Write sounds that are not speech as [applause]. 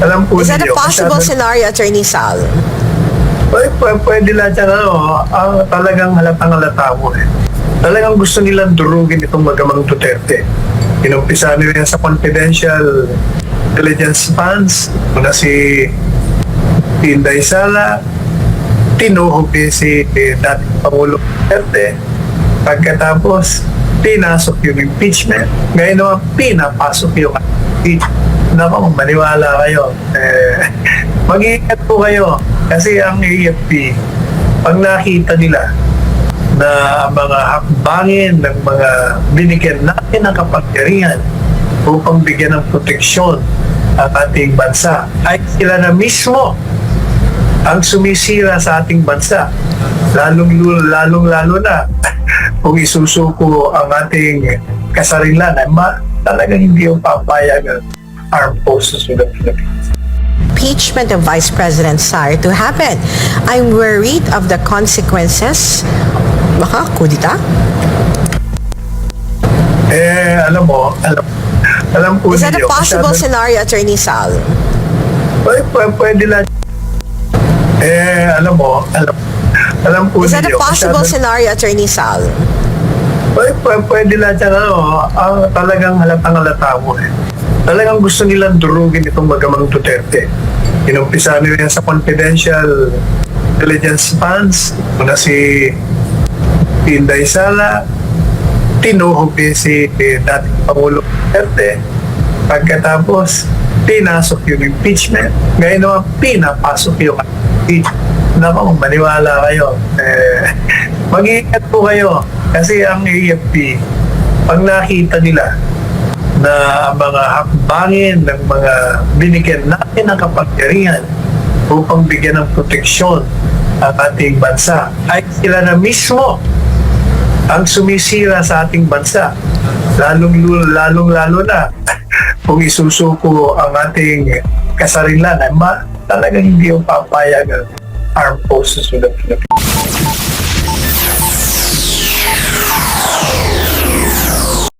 Alam po Is that a ninyo, possible masyado- scenario, Attorney Sal? Pwede, pwede, pwede lahat yan, ano, ang talagang halatang halata mo eh. Talagang gusto nilang durugin itong magamang Duterte. Inumpisa nila yan sa confidential intelligence funds, na si Tinday Sala, tinuhog din si eh, dating Pangulo Duterte. Pagkatapos, pinasok yung impeachment. Ngayon naman, pinapasok yung impeachment. Naku, maniwala kayo. Eh, [laughs] mag-iingat po kayo. Kasi ang AFP, pag nakita nila na mga hakbangin ng mga binigyan natin ng kapangyarihan upang bigyan ng proteksyon ang ating bansa, ay sila na mismo ang sumisira sa ating bansa. Lalong, lalong lalo na [laughs] kung isusuko ang ating kasarinlan, ay ma, talagang hindi yung papayag armed forces of the Philippines. impeachment of Vice President Sar to happen. I'm worried of the consequences. Baka kudita? Eh, alam mo, alam, alam po Is that a possible masyado- scenario, Attorney Sal? Pwede, pwede, pwede lang. Eh, alam mo, alam, alam po Is that a possible scenario, Attorney Sal? Pwede, pwede, lang yan, ano, ang talagang halatang halata mo eh. Talagang gusto nilang durugin itong magamang Duterte. Inumpisa nila yan sa confidential intelligence funds, na si Tinday Sala, tinuhog din si eh, dating Pangulo Duterte. Pagkatapos, pinasok yung impeachment. Ngayon naman, pinapasok yung impeachment. Naku, maniwala kayo. Eh, [laughs] mag-iingat po kayo. Kasi ang AFP, pag nakita nila na ang mga hakbangin ng mga binigyan natin ng kapangyarihan upang bigyan ng proteksyon ang ating bansa, ay sila na mismo ang sumisira sa ating bansa. Lalong, lalong lalo na [laughs] kung isusuko ang ating kasarinlan, ay ma, talagang hindi yung papayag ang armed forces of the Philippines.